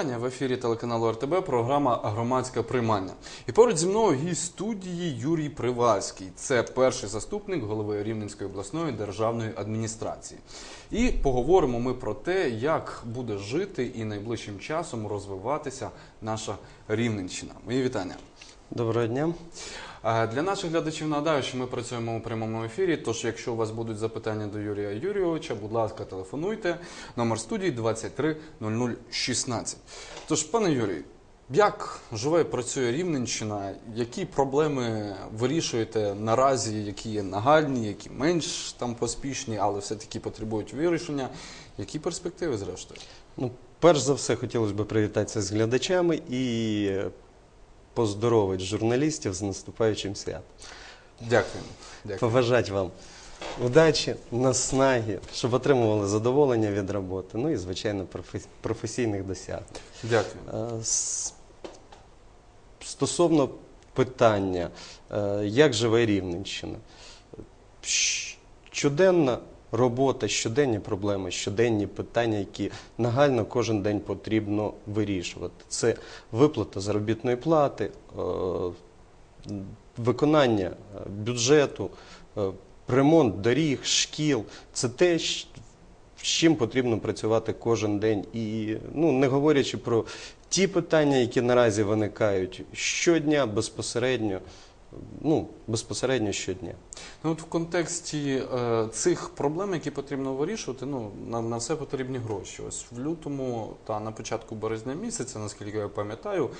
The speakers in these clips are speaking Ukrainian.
вітання в ефірі телеканалу РТБ. Програма Громадське приймання. І поруч зі мною гість студії Юрій Привальський. Це перший заступник голови Рівненської обласної державної адміністрації. І поговоримо ми про те, як буде жити і найближчим часом розвиватися наша Рівненщина. Мої вітання. Доброго дня. Для наших глядачів нагадаю, що ми працюємо у прямому ефірі. Тож, якщо у вас будуть запитання до Юрія Юрійовича, будь ласка, телефонуйте. Номер студії 23 0016. Тож, пане Юрій, як живе і працює Рівненщина? Які проблеми вирішуєте наразі, які є нагальні, які менш там поспішні, але все-таки потребують вирішення? Які перспективи, зрештою? Ну, перш за все, хотілося б привітатися з глядачами і поздоровити журналістів з наступаючим святом. Дякую. Дякую. Побажати вам удачі, наснаги, щоб отримували задоволення від роботи, ну і, звичайно, професі- професійних досягнень. Дякую. Е, Стосовно питання, е, як живе Рівненщина? Щоденна робота, щоденні проблеми, щоденні питання, які нагально кожен день потрібно вирішувати. Це виплата заробітної плати, е, виконання е, бюджету, е, ремонт доріг, шкіл. Це те, з чим потрібно працювати кожен день. І ну, не говорячи про ті питання, які наразі виникають щодня безпосередньо, ну, безпосередньо щодня. Ну от в контексті е, цих проблем, які потрібно вирішувати, ну на, на все потрібні гроші. Ось в лютому та на початку березня місяця, наскільки я пам'ятаю,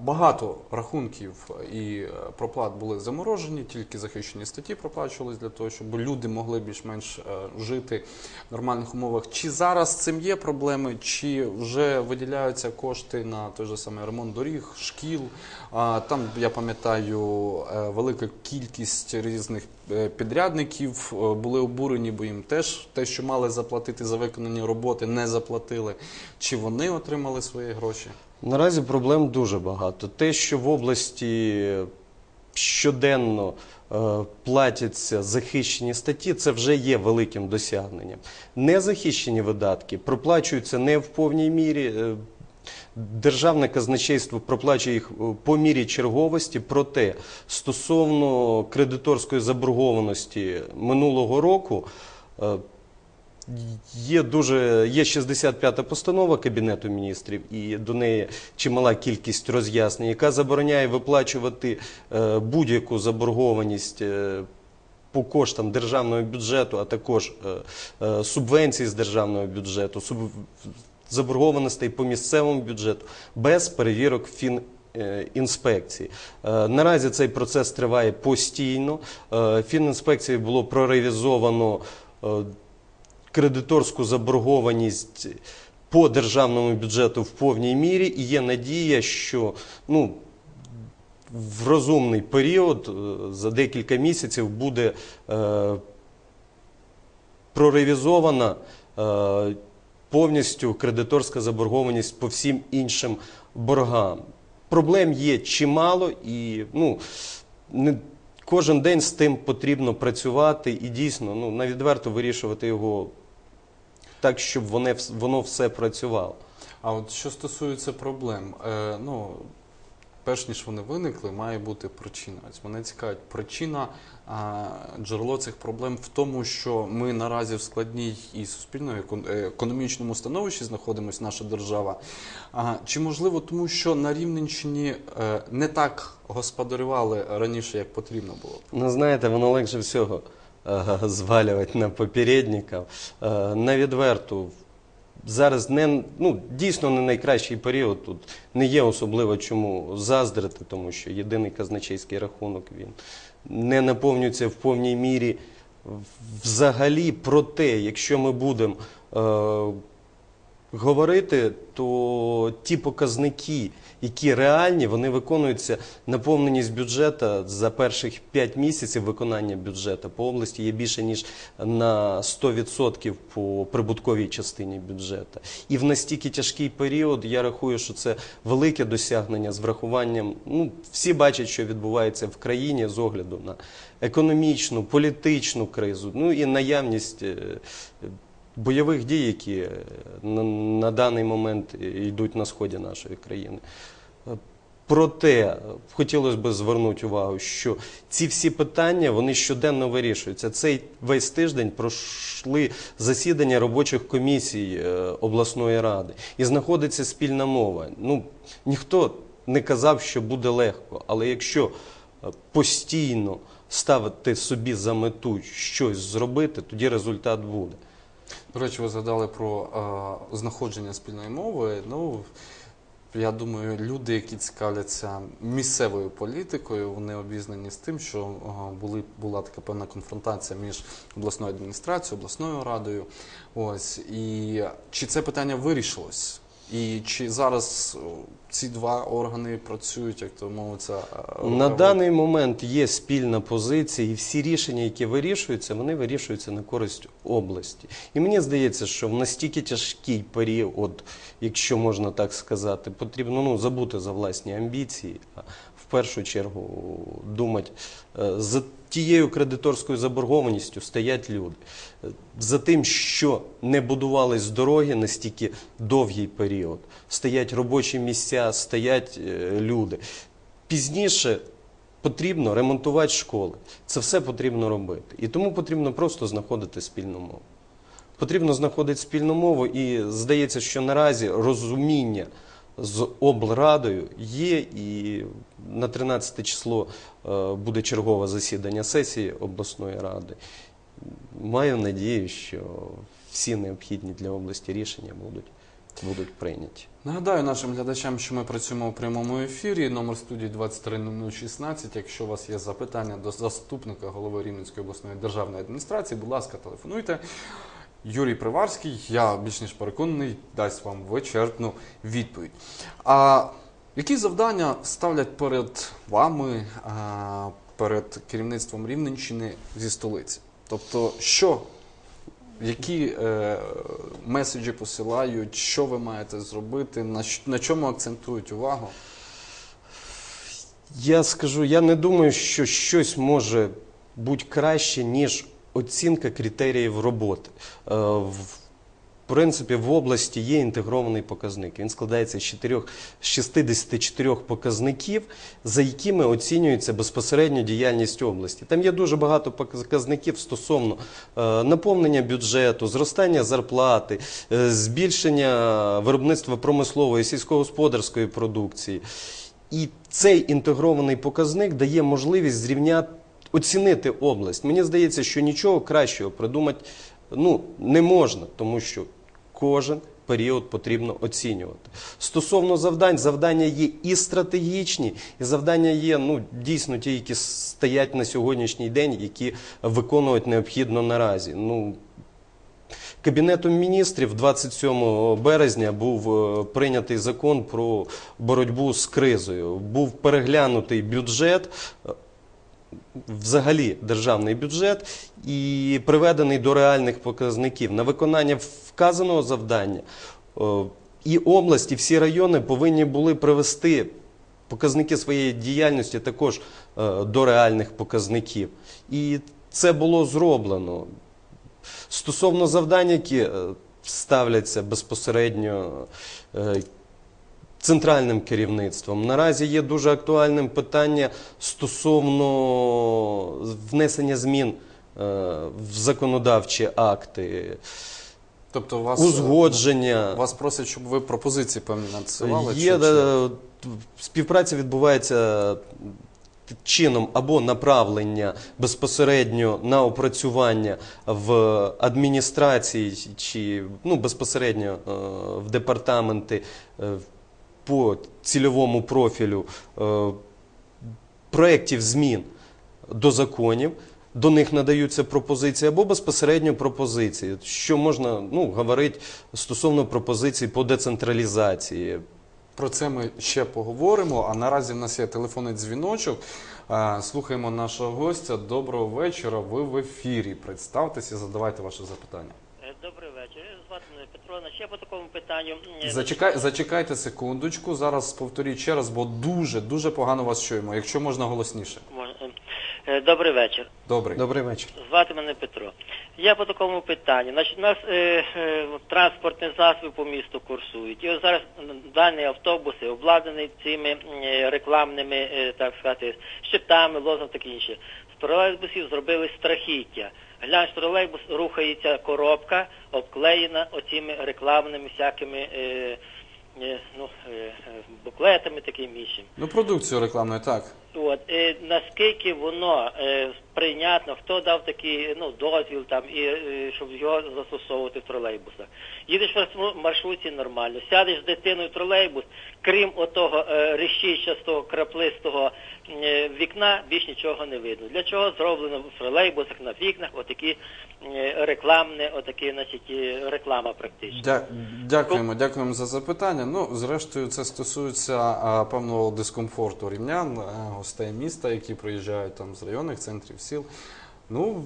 багато рахунків і е, проплат були заморожені, тільки захищені статті проплачувались для того, щоб люди могли більш-менш е, жити в нормальних умовах. Чи зараз з цим є проблеми, чи вже виділяються кошти на той же самий ремонт доріг, шкіл? Там я пам'ятаю е, велика кількість різних е, підрядників е, були обурені, бо їм теж те, що мали заплатити за виконані роботи, не заплатили. Чи вони отримали свої гроші? Наразі проблем дуже багато. Те, що в області щоденно е, платяться захищені статті, це вже є великим досягненням. Незахищені видатки проплачуються не в повній мірі. Державне казначейство проплачує їх е, по мірі черговості. Проте стосовно кредиторської заборгованості минулого року. е, Є дуже є 65-та постанова Кабінету міністрів, і до неї чимала кількість роз'яснень, яка забороняє виплачувати е, будь-яку заборгованість по коштам державного бюджету, а також субвенцій з державного бюджету. Заборгованостей по місцевому бюджету без перевірок фін. Інспекції Е, наразі цей процес триває постійно. Е, Фінінспекцією було проревізовано е, кредиторську заборгованість по державному бюджету в повній мірі, і є надія, що ну, в розумний період за декілька місяців буде проревізована повністю кредиторська заборгованість по всім іншим боргам. Проблем є чимало, і ну, не, кожен день з тим потрібно працювати і дійсно ну, на відверто вирішувати його так, щоб воно, воно все працювало. А от що стосується проблем, е, ну перш ніж вони виникли, має бути причина. Ось мене цікавить причина джерело цих проблем в тому, що ми наразі в складній і суспільно е, економічному становищі знаходимося, наша держава. Чи можливо тому, що на Рівненщині е, не так господарювали раніше, як потрібно було? Ну, знаєте, воно легше всього е, звалювати на попередників. На відверту. Зараз не, ну, дійсно не найкращий період. Тут не є особливо чому заздрити, тому що єдиний казначейський рахунок він не наповнюється в повній мірі. Взагалі про те, якщо ми будемо е, говорити, то ті показники, які реальні, вони виконуються. Наповненість бюджету за перших 5 місяців виконання бюджету по області є більше ніж на 100% по прибутковій частині бюджету. І в настільки тяжкий період я рахую, що це велике досягнення з врахуванням. Ну, всі бачать, що відбувається в країні з огляду на економічну, політичну кризу, ну і наявність. Бойових дій, які е, на, даний момент йдуть на сході нашої країни. Е, Проте е, хотілося б звернути увагу, що ці всі питання вони щоденно вирішуються. Цей весь тиждень пройшли засідання робочих комісій обласної ради і знаходиться спільна мова. Ну ніхто не казав, що буде легко, але якщо постійно ставити собі за мету щось зробити, тоді результат буде. До речі, ви згадали про е, знаходження спільної мови. Ну, я думаю, люди, які цікавляться місцевою політикою, вони обізнані з тим, що були, була така певна конфронтація між обласною адміністрацією, обласною радою. Ось і чи це питання вирішилось? І чи зараз ці два органи працюють, як то мовиться, е, На даний момент є спільна позиція, і всі рішення, які вирішуються, вони вирішуються на користь області. І мені здається, що в настільки тяжкий період, якщо можна так сказати, потрібно ну, забути за власні амбіції, а в першу чергу думати е, за тією кредиторською заборгованістю стоять люди. Е, За тим, що не будувались дороги настільки довгий період, стоять робочі місця, стоять е, люди. Пізніше потрібно ремонтувати школи. Це все потрібно робити. І тому потрібно просто знаходити спільну мову. Потрібно знаходити спільну мову, і здається, що наразі розуміння з облрадою є, і на 13 число е, буде чергове засідання сесії обласної ради. Маю надію, що всі необхідні для області рішення будуть, будуть прийняті. Нагадаю нашим глядачам, що ми працюємо у прямому ефірі. Номер студії 230016. Якщо у вас є запитання до заступника голови Рівненської обласної державної адміністрації, будь ласка, телефонуйте. Юрій Приварський, я більш ніж переконаний, дасть вам вичерпну відповідь. А які завдання ставлять перед вами, перед керівництвом Рівненщини зі столиці? Тобто, що які е, меседжі посилають, що ви маєте зробити, на, на чому акцентують увагу? Я скажу, я не думаю, що щось може бути краще, ніж оцінка критеріїв роботи. Е, В принципі, в області є інтегрований показник. Він складається з, 4, з 64 показників, за якими оцінюється безпосередньо діяльність області. Там є дуже багато показників стосовно е, наповнення бюджету, зростання зарплати, е, збільшення виробництва промислової сільськогосподарської продукції. І цей інтегрований показник дає можливість зрівняти, оцінити область. Мені здається, що нічого кращого придумати ну, не можна, тому що кожен період потрібно оцінювати. Стосовно завдань, завдання є і стратегічні, і завдання є ну, дійсно ті, які стоять на сьогоднішній день, які виконувати необхідно наразі. Ну, Кабінетом міністрів 27 березня був е, прийнятий закон про боротьбу з кризою. Був переглянутий бюджет, взагалі державний бюджет, і приведений до реальних показників. На виконання вказаного завдання е, і області, всі райони повинні були привести показники своєї діяльності також е, до реальних показників. І це було зроблено. Стосовно завдань, які е, ставляться безпосередньо центральним керівництвом, наразі є дуже актуальним питання стосовно внесення змін е, в законодавчі акти, Тобто вас, узгодження. вас просять, щоб ви пропозиції певні надсилали? Є, чи- е, співпраця відбувається чином або направлення безпосередньо на опрацювання в адміністрації чи ну, безпосередньо е, в департаменти е, по цільовому профілю е, проєктів змін до законів. До них надаються пропозиції або безпосередньо пропозиції, що можна ну, говорити стосовно пропозицій по децентралізації. Про це ми ще поговоримо. А наразі в нас є телефонний дзвіночок. Е, Слухаємо нашого гостя. Доброго вечора. Ви в ефірі. Представтеся, задавайте ваше запитання. Добрий вечір. Звати мене Петро. Ще по такому питанню. Е, Зачекай, зачекайте секундочку. Зараз повторіть ще раз, бо дуже дуже погано вас чуємо. Якщо можна голосніше. Е, Е, Добрий вечір. Добрий. Добрий вечір. Звати мене Петро. Я по такому питанню. Значить, у нас е, е, транспортні засоби по місту курсують. І ось зараз дані автобуси обладнані цими е, рекламними, е, так сказати, щитами, лозом таке інше. З тролейбусів зробили страхіття. Глянь, тролейбус рухається коробка, обклеєна оціми рекламними всякими е, е, ну, е, е, буклетами таким іншим. Ну, продукцію рекламної, так. От е, наскільки воно е, прийнятно, хто дав такий ну дозвіл там і е, щоб його застосовувати в тролейбусах. Їдеш в маршру- маршрутці нормально, сядеш з дитиною в тролейбус, крім отого е, рещищастого, краплистого е, вікна, більш нічого не видно. Для чого зроблено в тролейбусах на вікнах отакі е, рекламне, отакі, значить, е, реклама практично. Дя- Дякуємо, дякуємо за запитання. Ну, зрештою, це стосується а, певного дискомфорту рівнян, а, гостей міста, які приїжджають там з районних центрів сіл. Ну,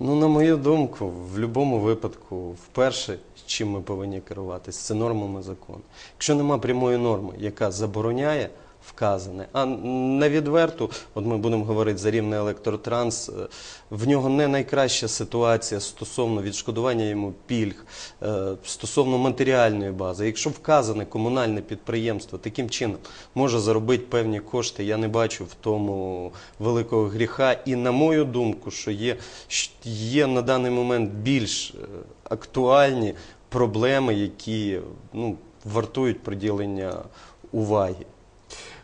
Ну, на мою думку, в будь-якому випадку, вперше, чим ми повинні керуватися, це нормами закону. Якщо нема прямої норми, яка забороняє вказане, а на відверту, от ми будемо говорити за рівний електротранс, е, в нього не найкраща ситуація стосовно відшкодування йому пільг, е, стосовно матеріальної бази. Якщо вказане комунальне підприємство таким чином може заробити певні кошти, я не бачу в тому великого гріха. І на мою думку, що є, є на даний момент більш е, актуальні проблеми, які ну, вартують приділення уваги.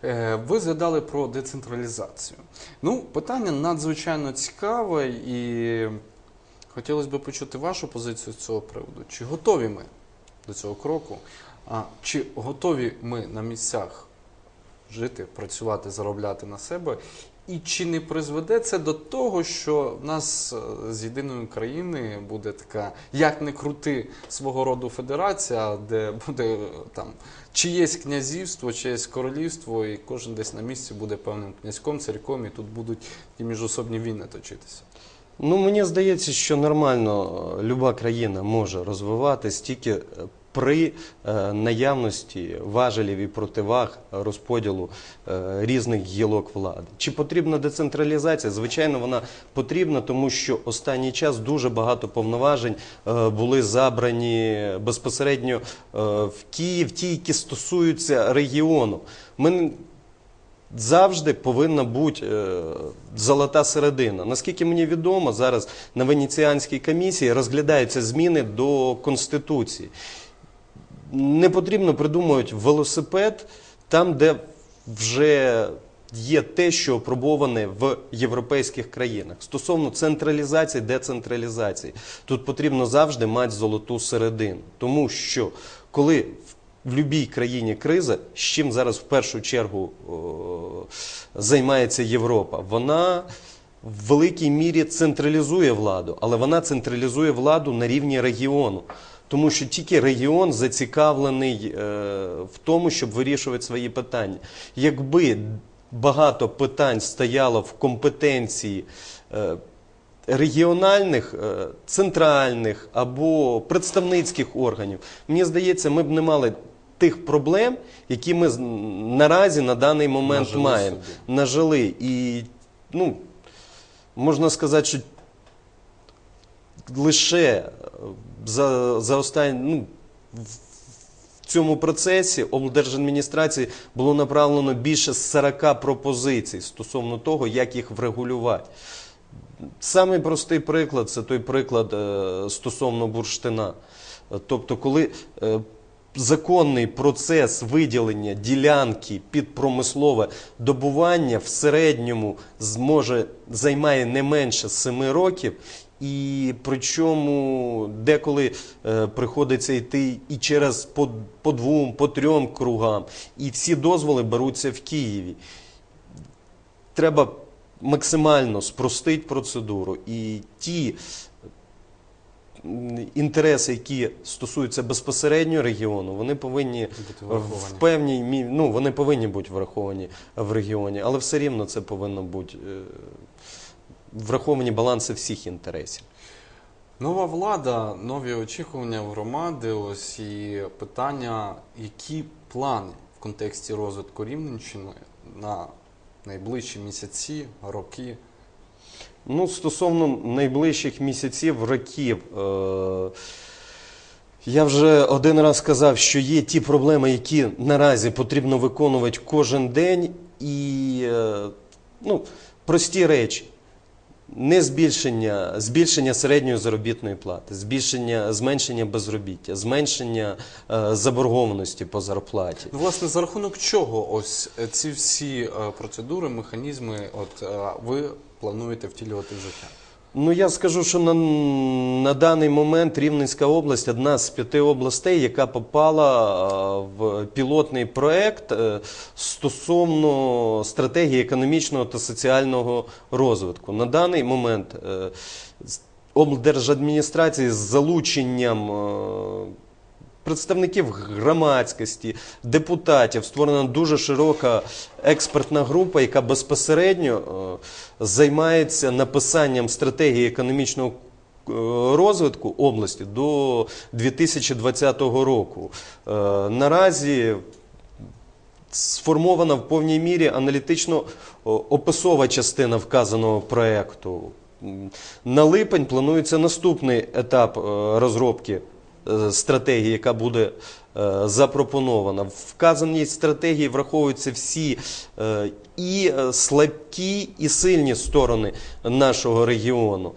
Е, Ви згадали про децентралізацію. Ну, питання надзвичайно цікаве, і хотілося б почути вашу позицію з цього приводу. Чи готові ми до цього кроку? А чи готові ми на місцях жити, працювати, заробляти на себе? І чи не призведе це до того, що в нас е, з єдиної країни буде така, як не крути свого роду федерація, де буде е, там чиєсь князівство, чиєсь королівство, і кожен десь на місці буде певним князьком, царьком, і тут будуть ті міжособні війни точитися. Ну, мені здається, що нормально е, люба країна може розвиватись тільки при е, наявності важелів і противаг розподілу е, різних гілок влади. Чи потрібна децентралізація? Звичайно, вона потрібна, тому що останній час дуже багато повноважень е, були забрані безпосередньо в Київ, ті, які стосуються регіону. Ми завжди повинна бути золота середина. Наскільки мені відомо, зараз на Венеціанській комісії розглядаються зміни до Конституції. Не потрібно придумувати велосипед там, де вже є те, що опробоване в європейських країнах. Стосовно централізації, децентралізації, тут потрібно завжди мати золоту середину. Тому що коли в в будь-якій країні криза, з чим зараз в першу чергу о, займається Європа, вона в великій мірі централізує владу, але вона централізує владу на рівні регіону. Тому що тільки регіон зацікавлений е, в тому, щоб вирішувати свої питання. Якби багато питань стояло в компетенції е, регіональних, е, центральних або представницьких органів, мені здається, ми б не мали тих проблем, які ми наразі на даний момент Нажили маємо. собі. Нажили. І ну, можна сказати, що лише за, за останні. Ну, в цьому процесі облдержадміністрації було направлено більше 40 пропозицій стосовно того, як їх врегулювати. Самий простий приклад це той приклад е, стосовно бурштина. Тобто, коли е, законний процес виділення ділянки під промислове добування в середньому зможе займає не менше 7 років. І причому деколи е, приходиться йти і через по, по двом, по трьом кругам, і всі дозволи беруться в Києві. Треба максимально спростити процедуру. І ті інтереси, які стосуються безпосередньо регіону, вони повинні в певній ну, вони повинні бути враховані в регіоні, але все рівно це повинно бути е, враховані баланси всіх інтересів. Нова влада, нові очікування в громади, ось і питання, які плани в контексті розвитку Рівненщини на найближчі місяці, роки? Ну, стосовно найближчих місяців, років. Е- я вже один раз сказав, що є ті проблеми, які наразі потрібно виконувати кожен день, і е, ну, прості речі. Не збільшення, збільшення середньої заробітної плати, збільшення, зменшення безробіття, зменшення е, заборгованості по зарплаті. Власне, за рахунок чого ось е, ці всі е, процедури, механізми, от е, ви плануєте втілювати в життя? Ну я скажу, що на, на даний момент Рівненська область одна з п'яти областей, яка попала е, в пілотний проект е, стосовно стратегії економічного та соціального розвитку. На даний момент е, облдержадміністрації з залученням. Представників громадськості, депутатів створена дуже широка експертна група, яка безпосередньо е, займається написанням стратегії економічного е, розвитку області до 2020 року. Е, Наразі сформована в повній мірі аналітично-описова частина вказаного проєкту. На липень планується наступний етап розробки стратегії, яка буде е, запропонована. Вказаній стратегії враховуються всі е, і е, слабкі, і сильні сторони нашого регіону.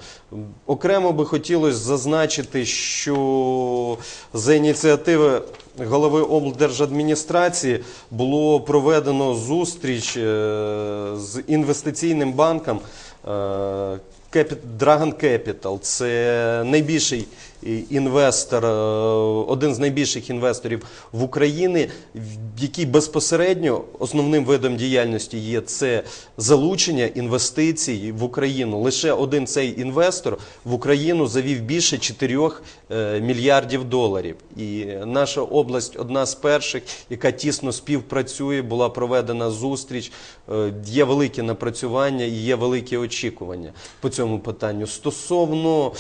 Окремо би хотілося зазначити, що за ініціативи голови облдержадміністрації було проведено зустріч е, з інвестиційним банком е, Dragon Capital. Це найбільший інвестор, е, один з найбільших інвесторів в Україні, який безпосередньо основним видом діяльності є це залучення інвестицій в Україну. Лише один цей інвестор в Україну завів більше 4 е, мільярдів доларів. І наша область одна з перших, яка тісно співпрацює, була проведена зустріч. Е, Є великі напрацювання і є великі очікування по цьому питанню. Стосовно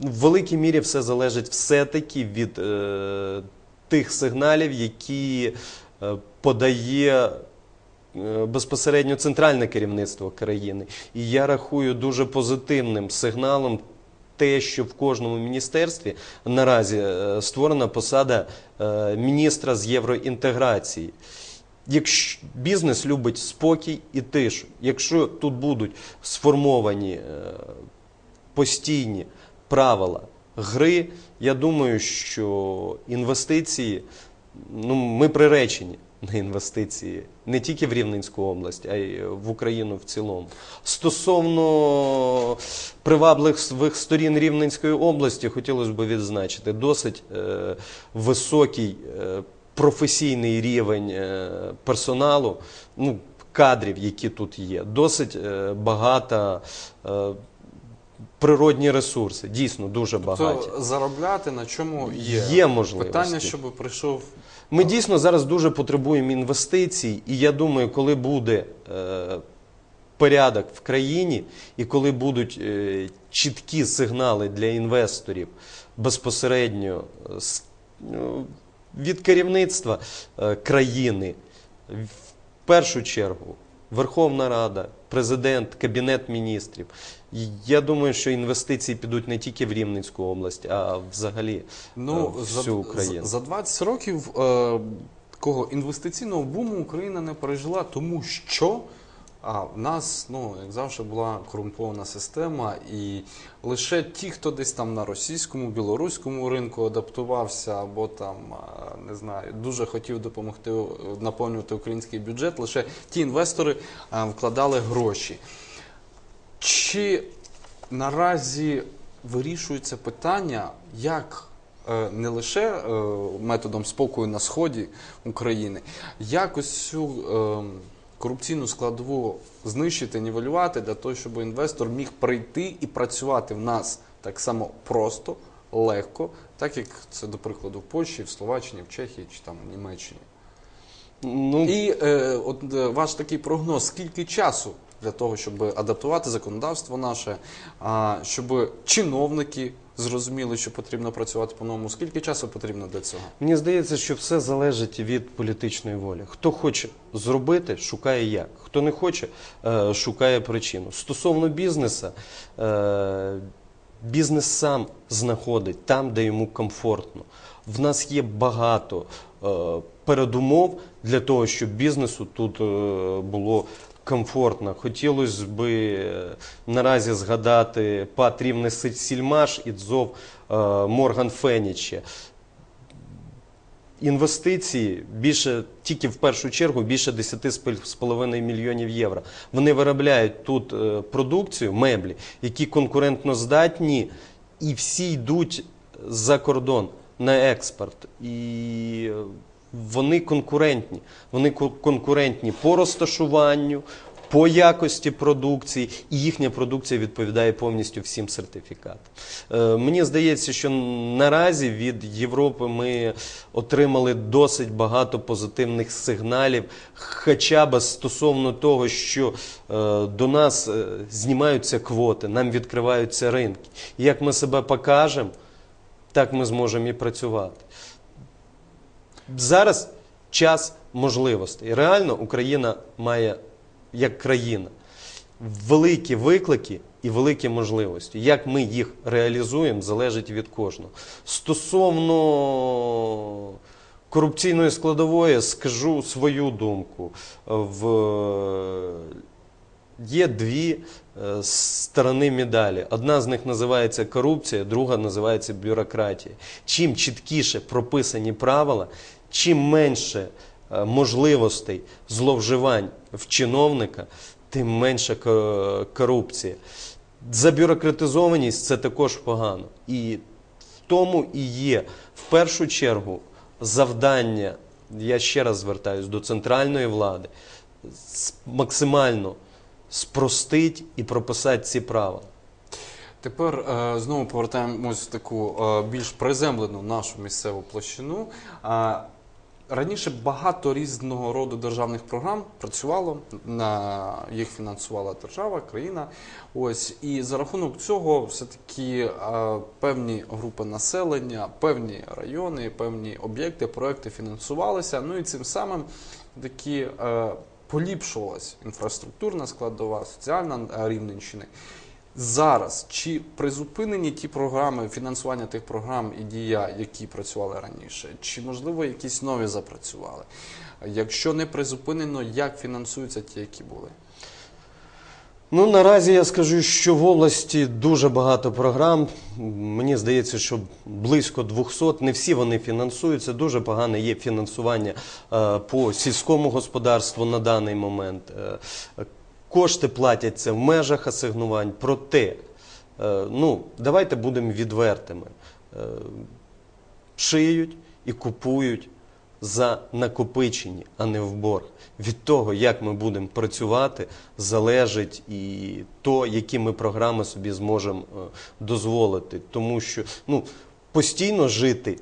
в великій мірі все залежить все-таки від е, тих сигналів, які е, подає е, безпосередньо центральне керівництво країни. І я рахую дуже позитивним сигналом те, що в кожному міністерстві наразі е, створена посада е, міністра з євроінтеграції. Якщо бізнес любить спокій і тишу, якщо тут будуть сформовані постійні правила гри, я думаю, що інвестиції, ну, ми приречені на інвестиції не тільки в Рівненську область, а й в Україну в цілому. Стосовно привабливих сторін Рівненської області, хотілося б відзначити досить е, високий е, професійний рівень е, персоналу. Ну, Кадрів, які тут є, досить е, багата е, природні ресурси, дійсно дуже багаті. То заробляти на чому є? Є можливості. Питання, щоб прийшов Ми дійсно зараз дуже потребуємо інвестицій, і я думаю, коли буде е, порядок в країні, і коли будуть е, чіткі сигнали для інвесторів безпосередньо з- ну, від керівництва е, країни, в першу чергу Верховна Рада, президент, Кабінет міністрів. Я думаю, що інвестиції підуть не тільки в Рівненську область, а взагалі Ну, е, в за, всю Україну. за 20 років е, такого інвестиційного буму Україна не пережила, тому що а, в нас, ну, як завжди, була корумпована система, і лише ті, хто десь там на російському, білоруському ринку адаптувався, або там, не знаю, дуже хотів допомогти е, наповнювати український бюджет, лише ті інвестори а, вкладали гроші. Чи наразі вирішується питання, як е, не лише е, методом спокою на сході України, як ось цю е, корупційну складову знищити, нівелювати для того, щоб інвестор міг прийти і працювати в нас так само просто, легко, так як це, до прикладу, в Польщі, в Словаччині, в Чехії чи там в Німеччині. Ну, І е, от е, ваш такий прогноз, скільки часу для того, щоб адаптувати законодавство наше, а, щоб чиновники зрозуміли, що потрібно працювати по-новому. Скільки часу потрібно для цього? Мені здається, що все залежить від політичної волі. Хто хоче зробити, шукає як. Хто не хоче, е, шукає причину. Стосовно бізнесу, е, бізнес сам знаходить там, де йому комфортно. В нас є багато е, передумов для того, щоб бізнесу тут було комфортно. Хотілося б е, наразі згадати ПАТ Рівне Сільмаш і ДЗОВ е, Морган Феніче інвестиції більше тільки в першу чергу більше 10,5 мільйонів євро. Вони виробляють тут е, продукцію, меблі, які конкурентно здатні, і всі йдуть за кордон на експорт. І вони конкурентні. Вони конкурентні по розташуванню, по якості продукції, і їхня продукція відповідає повністю всім сертифікатам. Е, Мені здається, що наразі від Європи ми отримали досить багато позитивних сигналів, хоча б стосовно того, що е, до нас е, знімаються квоти, нам відкриваються ринки. І як ми себе покажемо, так ми зможемо і працювати. Зараз час можливостей. Реально Україна має як країна великі виклики і великі можливості. Як ми їх реалізуємо, залежить від кожного. Стосовно корупційної складової, скажу свою думку. В... Є дві е, сторони медалі. Одна з них називається корупція, друга називається бюрократія. Чим чіткіше прописані правила, чим менше е, можливостей зловживань в чиновника, тим менша ко- корупція. Забюрократизованість це також погано. І в тому і є в першу чергу завдання, я ще раз звертаюся до центральної влади, максимально спростить і прописати ці правила. Тепер е, знову повертаємось в таку е, більш приземлену нашу місцеву площину. Раніше багато різного роду державних програм працювало, на їх фінансувала держава, країна. Ось і за рахунок цього, все-таки е, певні групи населення, певні райони, певні об'єкти, проекти фінансувалися. Ну і цим самим такі. Е, Поліпшувалась інфраструктурна складова, соціальна е, рівненщини. Зараз чи призупинені ті програми, фінансування тих програм і дія, які працювали раніше, чи можливо якісь нові запрацювали? Якщо не призупинено, як фінансуються ті, які були? Ну, наразі я скажу, що в області дуже багато програм. Мені здається, що близько 200, не всі вони фінансуються. Дуже погане є фінансування е, по сільському господарству на даний момент. Кошти платяться в межах асигнувань. Проте, е, ну, давайте будемо відвертими. Е, шиють і купують за накопичені, а не в борг. Від того, як ми будемо працювати, залежить і то, які ми програми собі зможемо е, дозволити. Тому що ну, постійно жити,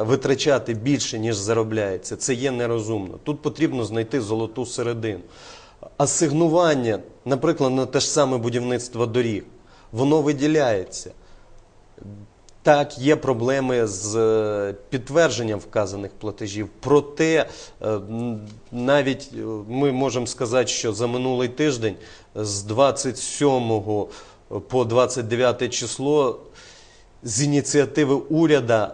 витрачати більше, ніж заробляється, це є нерозумно. Тут потрібно знайти золоту середину. Асигнування, наприклад, на те ж саме будівництво доріг, воно виділяється. Так, є проблеми з е, підтвердженням вказаних платежів. Проте е, навіть е, ми можемо сказати, що за минулий тиждень з 27 по 29 число з ініціативи уряду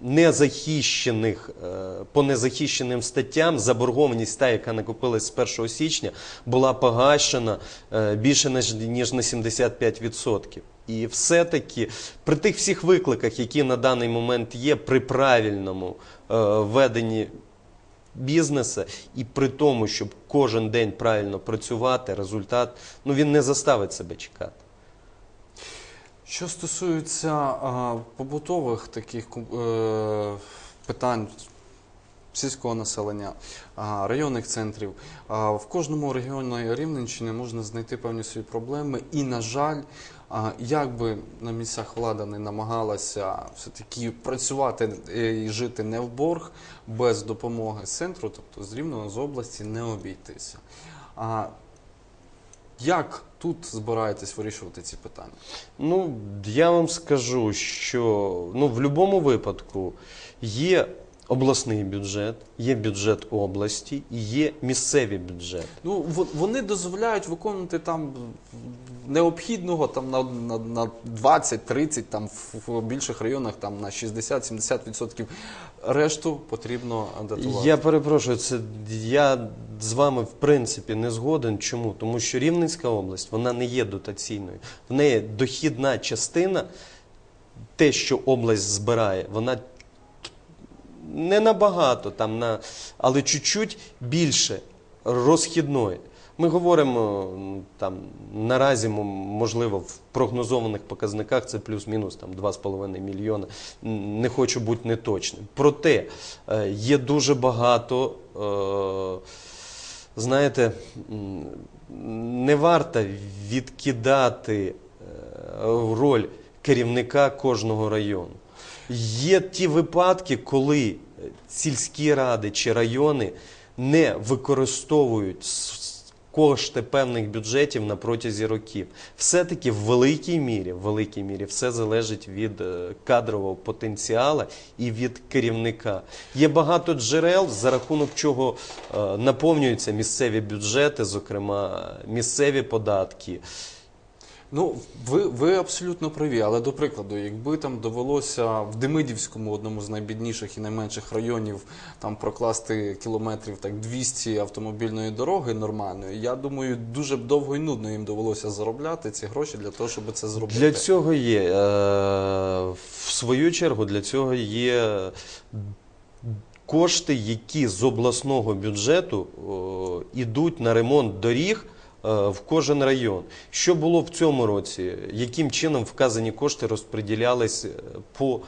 незахищених е, по незахищеним статтям заборгованість та, яка накопилась з 1 січня, була погашена е, більше ніж- на 75%. І все-таки при тих всіх викликах, які на даний момент є, при правильному е, веденні бізнесу, і при тому, щоб кожен день правильно працювати, результат ну він не заставить себе чекати. Що стосується а, побутових таких е, питань сільського населення, а, районних центрів, а, в кожному регіоні Рівненщини можна знайти певні свої проблеми. І, на жаль, а, як би на місцях влада не намагалася все-таки працювати е, і жити не в борг, без допомоги центру, тобто з Рівного, з області, не обійтися. Як тут збираєтесь вирішувати ці питання? Ну, я вам скажу, що ну, в будь-якому випадку є обласний бюджет, є бюджет області і є місцеві бюджети. Ну, во- вони дозволяють виконувати там необхідного там на, на, на 20-30, там в, більших районах там на 60-70%. Решту потрібно датувати. Я перепрошую, це я з вами в принципі не згоден. Чому? Тому що Рівненська область вона не є дотаційною. В неї дохідна частина, те, що область збирає, вона не набагато там на, але чуть-чуть більше розхідної. Ми говоримо там наразі, можливо, в прогнозованих показниках це плюс-мінус там 2,5 мільйона. Не хочу бути неточним. Проте е, є дуже багато, е, знаєте, не варто відкидати е, роль керівника кожного району. Є ті випадки, коли сільські ради чи райони не використовують кошти певних бюджетів на протязі років. Все-таки в великій мірі, в великій мірі все залежить від е, кадрового потенціалу і від керівника. Є багато джерел, за рахунок чого е, наповнюються місцеві бюджети, зокрема місцеві податки. Ну, ви, ви абсолютно праві, але до прикладу, якби там довелося в Демидівському, одному з найбідніших і найменших районів, там прокласти кілометрів так 200 автомобільної дороги нормальної, я думаю, дуже б довго і нудно їм довелося заробляти ці гроші для того, щоб це зробити. Для цього є, е, в свою чергу, для цього є кошти, які з обласного бюджету о, ідуть на ремонт доріг в кожен район. Що було в цьому році? Яким чином вказані кошти розподілялись е, по е,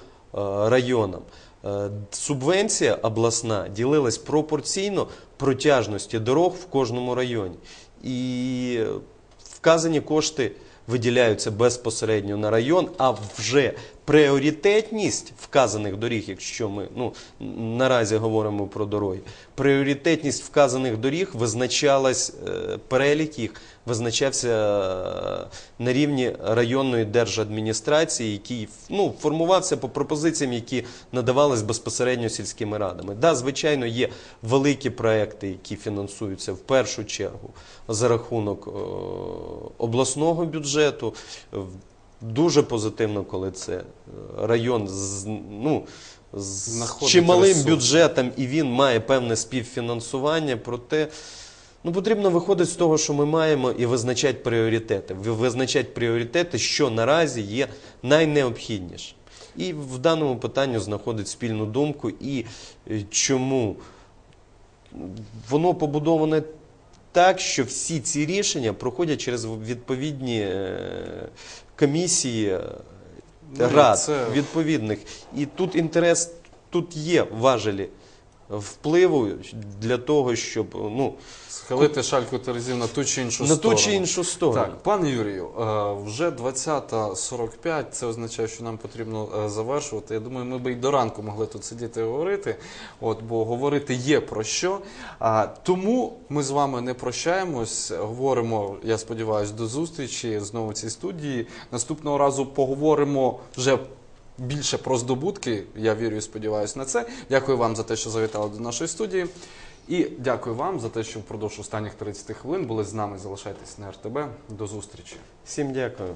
районам? Е, Субвенція обласна ділилась пропорційно протяжності дорог в кожному районі. І вказані кошти виділяються безпосередньо на район, а вже пріоритетність вказаних доріг, якщо ми ну, наразі говоримо про дороги, пріоритетність вказаних доріг визначалась, е, перелік їх визначався е, на рівні районної держадміністрації, який ну, формувався по пропозиціям, які надавались безпосередньо сільськими радами. Да, звичайно, є великі проекти, які фінансуються в першу чергу за рахунок е, обласного бюджету. Дуже позитивно, коли це е, район з, ну, з чималим ресурси. бюджетом і він має певне співфінансування. Проте ну, потрібно виходити з того, що ми маємо, і визначати пріоритети. Ви- Визначати пріоритети, що наразі є найнеобхідніше. І в даному питанні знаходить спільну думку. І е, чому воно побудоване так, що всі ці рішення проходять через відповідні е, комісії е, Ну, рад відповідних. І тут інтерес, тут є важелі впливу для того, щоб ну, Схилити шальку терезів на ту чи іншу на сторону. ту чи іншу сторону. Так, пане Юрію, е, вже 20.45, це означає, що нам потрібно е, завершувати. Я думаю, ми би й до ранку могли тут сидіти і говорити, от, бо говорити є про що. А, Тому ми з вами не прощаємось, говоримо, я сподіваюся, до зустрічі знову в цій студії. Наступного разу поговоримо вже більше про здобутки. Я вірю і сподіваюся на це. Дякую вам за те, що завітали до нашої студії. І дякую вам за те, що впродовж останніх 30 хвилин були з нами. Залишайтесь на РТБ. До зустрічі. Всім дякую.